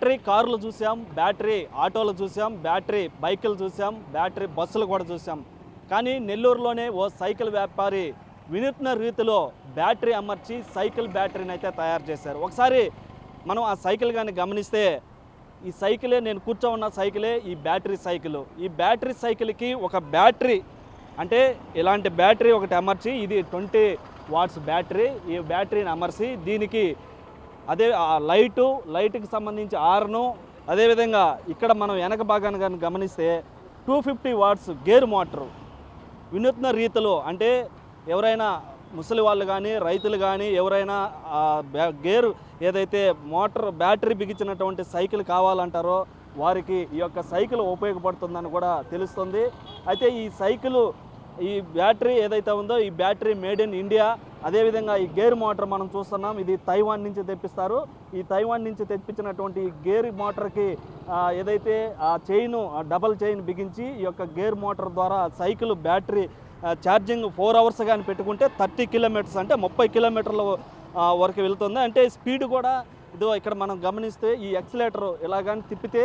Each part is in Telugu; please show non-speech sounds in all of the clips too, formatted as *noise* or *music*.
బ్యాటరీ కార్లు చూసాం బ్యాటరీ ఆటోలు చూసాం బ్యాటరీ బైకులు చూసాం బ్యాటరీ బస్సులు కూడా చూసాం. కానీ నెల్లూరులోనే ఓ సైకిల్ వ్యాపారి వినూత్న రీతిలో బ్యాటరీ అమర్చి సైకిల్ బ్యాటరీని అయితే తయారు చేశారు. ఒకసారి మనం ఆ సైకిల్ కానీ గమనిస్తే ఈ సైకిలే నేను కూర్చో ఉన్న సైకిలే ఈ బ్యాటరీ సైకిల్. ఈ బ్యాటరీ సైకిల్కి ఒక బ్యాటరీ అంటే ఇలాంటి బ్యాటరీ ఒకటి అమర్చి ఇది ట్వంటీ వాట్స్ బ్యాటరీ. ఈ బ్యాటరీని అమర్చి దీనికి అదే ఆ లైటు లైట్కి సంబంధించి ఆర్ను అదేవిధంగా ఇక్కడ మనం వెనక భాగాన్ని కానీ గమనిస్తే two fifty watts gear motor. వినూత్న రీతిలో అంటే ఎవరైనా ముసలి వాళ్ళు కానీ రైతులు కానీ ఎవరైనా ఆ ఏదైతే మోటార్ బ్యాటరీ బిగించినటువంటి సైకిల్ కావాలంటారో వారికి ఈ యొక్క సైకిల్ ఉపయోగపడుతుందని కూడా తెలుస్తుంది. అయితే ఈ సైకిల్ ఈ బ్యాటరీ ఏదైతే ఉందో ఈ బ్యాటరీ మేడ్ ఇన్ ఇండియా అదేవిధంగా ఈ గేర్ మోటార్ మనం చూస్తున్నాం ఇది తైవాన్ నుంచి తెప్పిస్తారు. ఈ తైవాన్ నుంచి తెప్పించినటువంటి గేర్ మోటార్కి ఆ, ఏదైతే ఆ చైన్ డబల్ చైన్ బిగించి ఈ యొక్క గేర్ మోటార్ ద్వారా cycle battery charging four hours కానీ పెట్టుకుంటే థర్టీ కిలోమీటర్స్ అంటే ముప్పై కిలోమీటర్ల వరకు వెళ్తుంది. అంటే స్పీడ్ కూడా ఇదో ఇక్కడ మనం గమనిస్తే ఈ ఎక్సిలేటర్ ఇలా కానీ తిప్పితే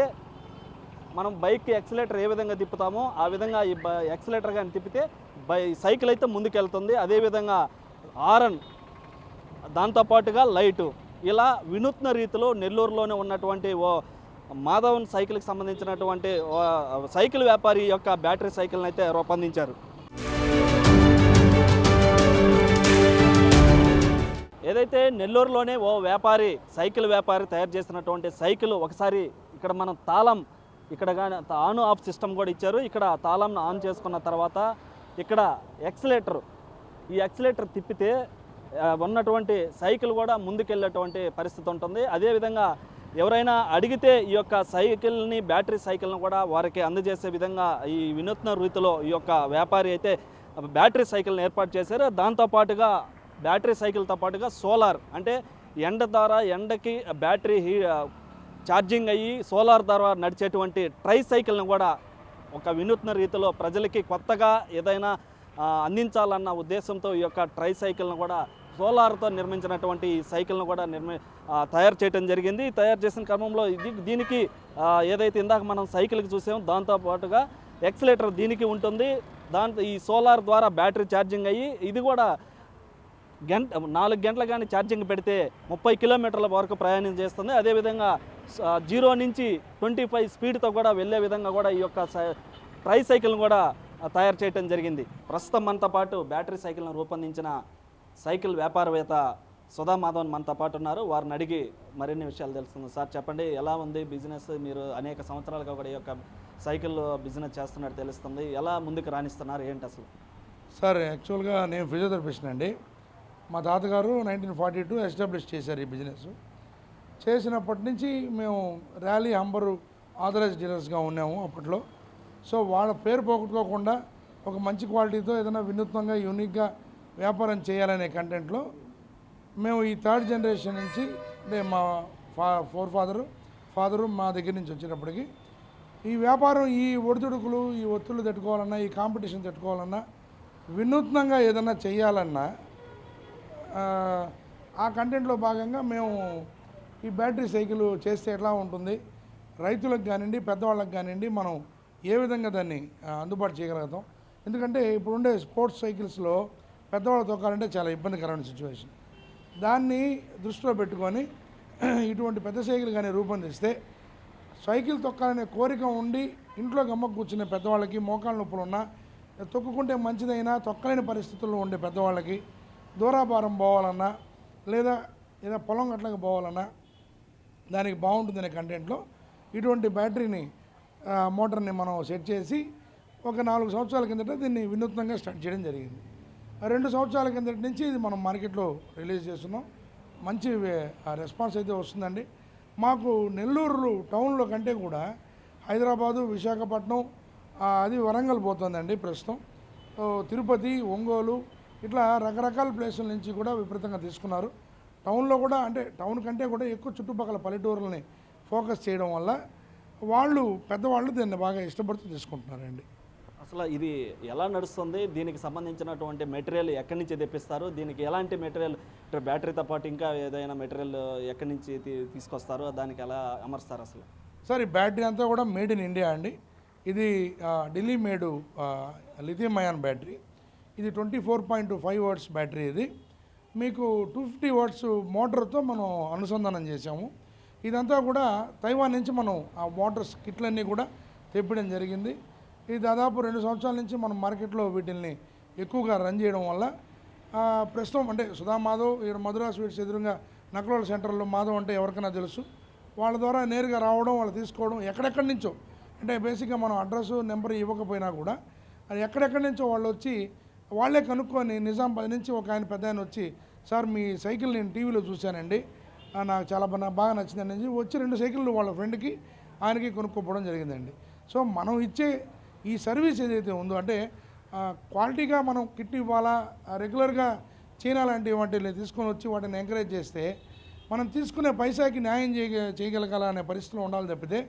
మనం బైక్ ఎక్సిలేటర్ ఏ విధంగా తిప్పుతామో ఆ విధంగా ఈ ఎక్సిలేటర్ కానీ తిప్పితే బై సైకిల్ అయితే ముందుకెళ్తుంది. అదేవిధంగా ఆరన్ దాంతోపాటుగా లైటు. ఇలా వినూత్న రీతిలో నెల్లూరులోనే ఉన్నటువంటి ఓ మాధవన్ సైకిల్కి సంబంధించినటువంటి ఓ సైకిల్ వ్యాపారి యొక్క బ్యాటరీ సైకిల్ని అయితే రూపొందించారు. ఏదైతే నెల్లూరులోనే ఓ వ్యాపారి సైకిల్ వ్యాపారి తయారు చేసినటువంటి సైకిల్ ఒకసారి ఇక్కడ మనం తాళం ఇక్కడ కానీ ఆన్ ఆఫ్ సిస్టమ్ కూడా ఇచ్చారు. ఇక్కడ తాళంను ఆన్ చేసుకున్న తర్వాత ఇక్కడ ఎక్సలేటర్ ఈ ఎక్సలేటర్ తిప్పితే ఉన్నటువంటి సైకిల్ కూడా ముందుకెళ్ళేటువంటి పరిస్థితి ఉంటుంది. అదేవిధంగా ఎవరైనా అడిగితే ఈ యొక్క సైకిల్ని బ్యాటరీ సైకిల్ని కూడా వారికి అందజేసే విధంగా ఈ వినూత్న రీతిలో ఈ యొక్క వ్యాపారి అయితే బ్యాటరీ సైకిల్ని ఏర్పాటు చేశారు. దాంతోపాటుగా బ్యాటరీ సైకిల్తో పాటుగా సోలార్ అంటే ఎండ ద్వారా ఎండకి బ్యాటరీ హీ ఛార్జింగ్ అయ్యి సోలార్ ద్వారా నడిచేటువంటి ట్రై సైకిల్ని కూడా ఒక వినూత్న రీతిలో ప్రజలకి కొత్తగా ఏదైనా అందించాలన్న ఉద్దేశంతో ఈ యొక్క ట్రై సైకిల్ను కూడా సోలార్తో నిర్మించినటువంటి ఈ సైకిల్ను కూడా నిర్మి తయారు చేయడం జరిగింది. తయారు చేసిన క్రమంలో ఇది దీనికి ఏదైతే ఇందాక మనం సైకిల్కి చూసామో దాంతో పాటుగా ఎక్సలేటర్ దీనికి ఉంటుంది. దాంతో ఈ సోలార్ ద్వారా బ్యాటరీ ఛార్జింగ్ అయ్యి ఇది కూడా గంట నాలుగు గంటలు కానీ ఛార్జింగ్ పెడితే ముప్పై కిలోమీటర్ల వరకు ప్రయాణం చేస్తుంది. అదేవిధంగా జీరో నుంచి ట్వంటీ ఫైవ్ స్పీడ్తో కూడా వెళ్ళే విధంగా కూడా ఈ యొక్క సై- ట్రై సైకిల్ని కూడా తయారు చేయడం జరిగింది. ప్రస్తుతం మనతో పాటు బ్యాటరీ సైకిల్ను రూపొందించిన సైకిల్ వ్యాపారవేత్త సుధా మాధవన్ మనతో పాటు ఉన్నారు. వారిని అడిగి మరిన్ని విషయాలు తెలుస్తుంది సార్ చెప్పండి ఎలా ఉంది బిజినెస్? మీరు అనేక సంవత్సరాలుగా కూడా ఈ యొక్క సైకిల్ బిజినెస్ చేస్తున్నట్టు తెలుస్తుంది. ఎలా ముందుకు రాణిస్తున్నారు? ఏంటి అసలు? సార్ యాక్చువల్గా నేను ఫిజియోథెరపిస్ట్ అండి. మా తాతగారు నైన్టీన్ ఫార్టీ టూ ఎస్టాబ్లిష్ చేశారు ఈ బిజినెస్. చేసినప్పటి నుంచి మేము ర్యాలీ హంబరు ఆథరైజ్ డీలర్స్గా ఉన్నాము అప్పట్లో. సో వాళ్ళ పేరు పోగొట్టుకోకుండా ఒక మంచి క్వాలిటీతో ఏదైనా వినూత్నంగా యూనిక్గా వ్యాపారం చేయాలనే కంటెంట్లో మేము ఈ థర్డ్ జనరేషన్ నుంచి అంటే మా ఫా ఫోర్ ఫాదరు ఫాదరు మా దగ్గర నుంచి వచ్చినప్పటికీ ఈ వ్యాపారం ఈ ఒడిదుడుకులు ఈ ఒత్తులు తట్టుకోవాలన్నా ఈ కాంపిటీషన్ తట్టుకోవాలన్నా వినూత్నంగా ఏదన్నా చేయాలన్నా ఆ, ఆ కంటెంట్లో భాగంగా మేము ఈ బ్యాటరీ సైకిల్ చేస్తే ఎట్లా ఉంటుంది? రైతులకు కానివ్వండి పెద్దవాళ్ళకి కానివ్వండి మనం ఏ విధంగా దాన్ని అందుబాటు చేయగలుగుతాం? ఎందుకంటే ఇప్పుడుండే స్పోర్ట్స్ సైకిల్స్లో పెద్దవాళ్ళు తొక్కాలంటే చాలా ఇబ్బందికరమైన సిచ్యువేషన్. దాన్ని దృష్టిలో పెట్టుకొని *clears throat* ఇటువంటి పెద్ద సైకిల్ కానీ రూపొందిస్తే సైకిల్ తొక్కాలనే కోరిక ఉండి ఇంట్లో గమ్మ కూర్చునే పెద్దవాళ్ళకి మోకాళ్ళ నొప్పులు ఉన్నా తొక్కుకుంటే మంచిదైనా తొక్కలేని పరిస్థితుల్లో ఉండే పెద్దవాళ్ళకి దూరాభారం పోవాలన్నా లేదా ఏదో పొలం గట్లకి పోవాలన్నా దానికి బాగుంటుందనే కంటెంట్లో ఇటువంటి బ్యాటరీని మోటార్ని మనం సెట్ చేసి ఒక నాలుగు సంవత్సరాల కిందట దీన్ని వినూత్నంగా స్టార్ట్ చేయడం జరిగింది. రెండు సంవత్సరాల కిందటి నుంచి ఇది మనం మార్కెట్లో రిలీజ్ చేస్తున్నాం. మంచి ఆ రెస్పాన్స్ అయితే వస్తుందండి. మాకు నెల్లూరు టౌన్లో కంటే కూడా హైదరాబాదు విశాఖపట్నం అది వరంగల్ పోతుందండి ప్రస్తుతం. తిరుపతి ఒంగోలు ఇట్లా రకరకాల ప్లేసుల నుంచి కూడా విపరీతంగా తీసుకున్నారు. టౌన్లో కూడా అంటే టౌన్ కంటే కూడా ఎక్కువ చుట్టుపక్కల పల్లెటూరులని ఫోకస్ చేయడం వల్ల వాళ్ళు పెద్దవాళ్ళు దీన్ని బాగా ఇష్టపడుతూ తీసుకుంటున్నారండి. అసలు ఇది ఎలా నడుస్తుంది? దీనికి సంబంధించినటువంటి మెటీరియల్ ఎక్కడి నుంచి తెప్పిస్తారు? దీనికి ఎలాంటి మెటీరియల్ బ్యాటరీతో పాటు ఇంకా ఏదైనా మెటీరియల్ ఎక్కడి నుంచి తీసుకొస్తారో దానికి ఎలా అమరుస్తారు అసలు? సార్ ఈ బ్యాటరీ అంతా కూడా మేడ్ ఇన్ ఇండియా అండి. ఇది Delhi made lithium ion battery. ఇది twenty four point five watts battery ఇది. మీకు టూ ఫిఫ్టీ వర్డ్స్ మోటార్తో మనం అనుసంధానం చేసాము ఇదంతా కూడా తైవాన్ నుంచి మనం ఆ వాటర్స్ కిట్లన్నీ కూడా తెప్పడం జరిగింది. ఇది దాదాపు రెండు సంవత్సరాల నుంచి మనం మార్కెట్లో వీటిల్ని ఎక్కువగా రన్ చేయడం వల్ల ప్రస్తుతం అంటే సుధా మాధవ్ ఇక్కడ మధురా స్వీట్స్ ఎదురుగా నకలోల సెంటర్లో మాధవ్ అంటే ఎవరికైనా తెలుసు. వాళ్ళ ద్వారా నేరుగా రావడం వాళ్ళు తీసుకోవడం ఎక్కడెక్కడి నుంచో అంటే బేసిక్గా మనం అడ్రస్ నెంబర్ ఇవ్వకపోయినా కూడా అది ఎక్కడెక్కడి నుంచో వాళ్ళు వచ్చి వాళ్ళే కనుక్కొని నిజామాబాద్ నుంచి ఒక ఆయన పెద్ద ఆయన వచ్చి సార్ మీ సైకిల్ నేను టీవీలో చూశానండి. నాకు చాలా బాగా నచ్చిందండి నచ్చిందని వచ్చి రెండు సైకిళ్ళు వాళ్ళ ఫ్రెండ్కి ఆయనకి కొనుక్కోపోవడం జరిగిందండి. సో మనం ఇచ్చే ఈ సర్వీస్ ఏదైతే ఉందో అంటే క్వాలిటీగా మనం కిట్ ఇవ్వాలా రెగ్యులర్గా చైనా లాంటి వాటిని తీసుకొని వచ్చి వాటిని ఎంకరేజ్ చేస్తే మనం తీసుకునే పైసాకి న్యాయం చేయ చేయగలగాల అనే పరిస్థితిలో ఉండాలి తప్పితే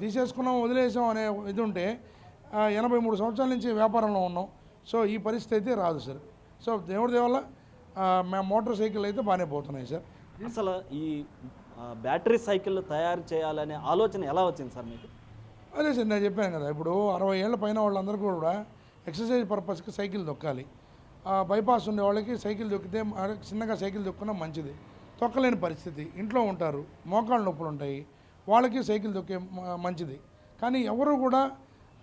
తీసేసుకున్నాం వదిలేసాం అనే ఇది ఉంటే ఎనభై మూడు సంవత్సరాల నుంచి వ్యాపారంలో ఉన్నాం. సో ఈ పరిస్థితి అయితే రాదు సార్. సో దేవుడి దేవల్ల మేము మోటార్ సైకిల్ అయితే బాగానే పోతున్నాయి సార్. అసలు ఈ బ్యాటరీ సైకిల్ తయారు చేయాలనే ఆలోచన ఎలా వచ్చింది సార్ మీకు? అదే సార్ నేను చెప్పాను కదా ఇప్పుడు అరవై ఏళ్ళ పైన వాళ్ళందరూ కూడా ఎక్సర్సైజ్ పర్పస్కి సైకిల్ దొక్కాలి బైపాస్ ఉండే వాళ్ళకి సైకిల్ దొక్కితే చిన్నగా సైకిల్ దొక్కున్నా మంచిది. తొక్కలేని పరిస్థితి ఇంట్లో ఉంటారు మోకాళ్ళ నొప్పులు ఉంటాయి వాళ్ళకి సైకిల్ దొక్కే మంచిది. కానీ ఎవరు కూడా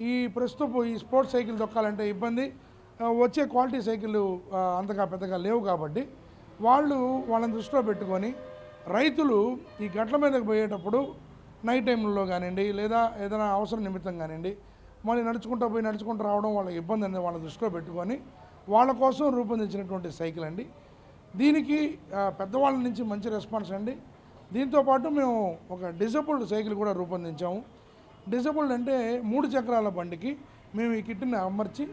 ఈ ప్రస్తుతం ఈ స్పోర్ట్స్ సైకిల్ దొక్కాలంటే ఇబ్బంది. వచ్చే క్వాలిటీ సైకిల్ అంతగా పెద్దగా లేవు కాబట్టి వాళ్ళు వాళ్ళని దృష్టిలో పెట్టుకొని రైతులు ఈ గట్ల మీదకి పోయేటప్పుడు నైట్ టైంలో కానివ్వండి లేదా ఏదైనా అవసరం నిమిత్తం కానివ్వండి మళ్ళీ నడుచుకుంటూ పోయి నడుచుకుంటూ రావడం వాళ్ళకి ఇబ్బంది అనేది వాళ్ళ దృష్టిలో పెట్టుకొని వాళ్ళ కోసం రూపొందించినటువంటి సైకిల్ అండి. దీనికి పెద్దవాళ్ళ నుంచి మంచి రెస్పాన్స్ అండి. దీంతోపాటు మేము ఒక డిజబుల్డ్ సైకిల్ కూడా రూపొందించాము. డిజబుల్డ్ అంటే మూడు చక్రాల బండికి మేము ఈ కిట్ని అమర్చి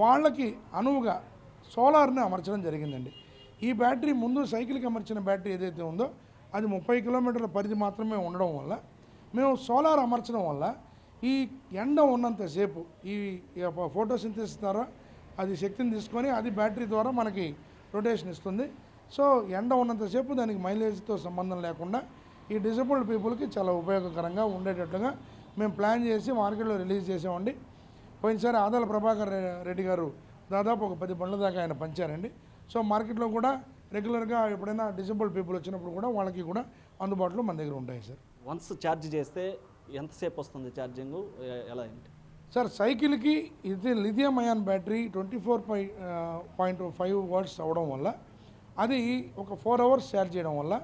వాళ్ళకి అనువుగా సోలార్ని అమర్చడం జరిగిందండి. ఈ బ్యాటరీ ముందు సైకిల్కి అమర్చిన బ్యాటరీ ఏదైతే ఉందో అది ముప్పై కిలోమీటర్ల పరిధి మాత్రమే ఉండడం వల్ల మేము సోలార్ అమర్చడం వల్ల ఈ ఎండ ఉన్నంతసేపు ఈ ఫోటోసింథసిస్ ద్వారా అది శక్తిని తీసుకొని అది బ్యాటరీ ద్వారా మనకి రొటేషన్ ఇస్తుంది. సో ఎండ ఉన్నంతసేపు దానికి మైలేజ్తో సంబంధం లేకుండా ఈ డిజబుల్డ్ పీపుల్కి చాలా ఉపయోగకరంగా ఉండేటట్లుగా మేము ప్లాన్ చేసి మార్కెట్లో రిలీజ్ చేసామండి. పోయినసారి ఆదాల ప్రభాకర్ రెడ్డి గారు దాదాపు ఒక పది బండ్ల దాకా ఆయన పంచారండి. సో మార్కెట్లో కూడా రెగ్యులర్గా ఎప్పుడైనా డిజబుల్ పీపుల్ వచ్చినప్పుడు కూడా వాళ్ళకి కూడా అందుబాటులో మన దగ్గర ఉంటాయి సార్. వన్స్ ఛార్జ్ చేస్తే ఎంతసేపు వస్తుంది ఛార్జింగ్? ఎలా ఏంటి? సార్ సైకిల్కి ఇది lithium ion battery twenty four పై పాయింట్ ఫైవ్ వాట్స్ అవడం వల్ల అది ఒక ఫోర్ అవర్స్ ఛార్జ్ చేయడం వల్ల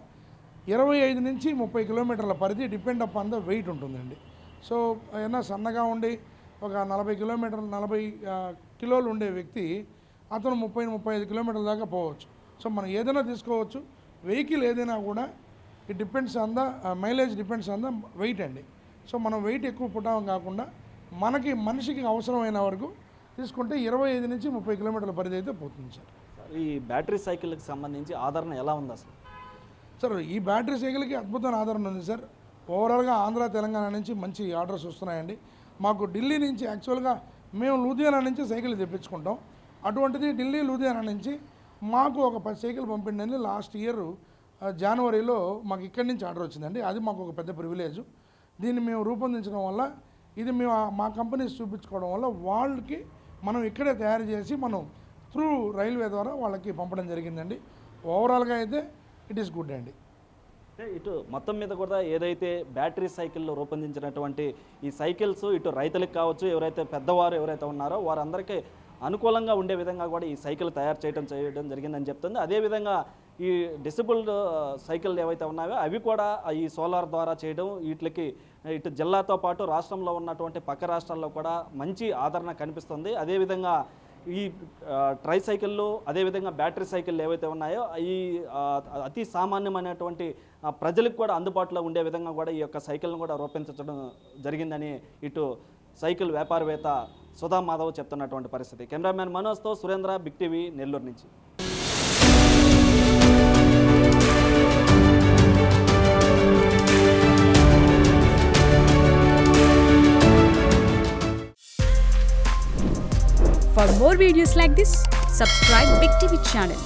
ఇరవై ఐదు నుంచి ముప్పై కిలోమీటర్ల పరిధి depend up on the weight ఉంటుందండి. సో ఏదైనా సన్నగా ఉండి ఒక నలభై కిలోమీటర్లు నలభై కిలోలు ఉండే వ్యక్తి అతను ముప్పై ముప్పై ఐదు కిలోమీటర్ల దాకా పోవచ్చు. సో మనం ఏదైనా తీసుకోవచ్చు. వెహికల్ ఏదైనా కూడా it depends on the mileage depends on the weight అండి. సో మనం వెయిట్ ఎక్కువ పుట్టాం కాకుండా మనకి మనిషికి అవసరమైన వరకు తీసుకుంటే ఇరవై ఐదు నుంచి ముప్పై కిలోమీటర్ల పరిధి అయితే పోతుంది సార్. ఈ బ్యాటరీ సైకిల్కి సంబంధించి ఆదరణ ఎలా ఉంది అసలు? సార్ ఈ బ్యాటరీ సైకిల్కి అద్భుతమైన ఆదరణ ఉంది సార్. ఓవరాల్గా ఆంధ్ర తెలంగాణ నుంచి మంచి ఆర్డర్స్ వస్తున్నాయండి. మాకు ఢిల్లీ నుంచి యాక్చువల్గా మేము లూధియానా నుంచి సైకిల్ తెప్పించుకుంటాం. అటువంటిది ఢిల్లీ లూధియానా నుంచి మాకు ఒక పది సైకిల్ పంపిండండి. లాస్ట్ ఇయర్ జనవరిలో మాకు ఇక్కడి నుంచి ఆర్డర్ వచ్చిందండి. అది మాకు ఒక పెద్ద ప్రివిలేజ్. దీన్ని మేము రూపొందించడం వల్ల ఇది మేము మా కంపెనీస్ చూపించుకోవడం వల్ల వాళ్ళకి మనం ఇక్కడే తయారు చేసి మనం త్రూ రైల్వే ద్వారా వాళ్ళకి పంపడం జరిగిందండి. ఓవరాల్గా అయితే ఇట్ ఈస్ గుడ్ అండి. ఇటు మొత్తం మీద కూడా ఏదైతే బ్యాటరీ సైకిల్లో రూపొందించినటువంటి ఈ సైకిల్స్ ఇటు రైతులకు కావచ్చు ఎవరైతే పెద్దవారు ఎవరైతే ఉన్నారో వారందరికీ అనుకూలంగా ఉండే విధంగా కూడా ఈ సైకిల్ తయారు చేయడం చేయడం జరిగిందని చెప్తుంది. అదేవిధంగా ఈ డిసబుల్డ్ సైకిల్ ఏవైతే ఉన్నాయో అవి కూడా ఈ సోలార్ ద్వారా చేయడం వీటికి ఇటు జిల్లాతో పాటు రాష్ట్రంలో ఉన్నటువంటి పక్క రాష్ట్రాల్లో కూడా మంచి ఆదరణ కనిపిస్తుంది. అదేవిధంగా ఈ ట్రై సైకిళ్ళు అదేవిధంగా బ్యాటరీ సైకిళ్ళు ఏవైతే ఉన్నాయో ఈ అతి సామాన్యమైనటువంటి ప్రజలకు కూడా అందుబాటులో ఉండే విధంగా కూడా ఈ యొక్క సైకిల్ను కూడా రూపొందించడం జరిగిందని ఇటు సైకిల్ వ్యాపారవేత్త సుధా మాధవ్ చెప్తున్నటువంటి పరిస్థితి. కెమెరామ్యాన్ మనోజ్తో సురేంద్ర బిగ్ టీవీ నెల్లూరు నుంచి. For more videos like this, subscribe Big TV channel.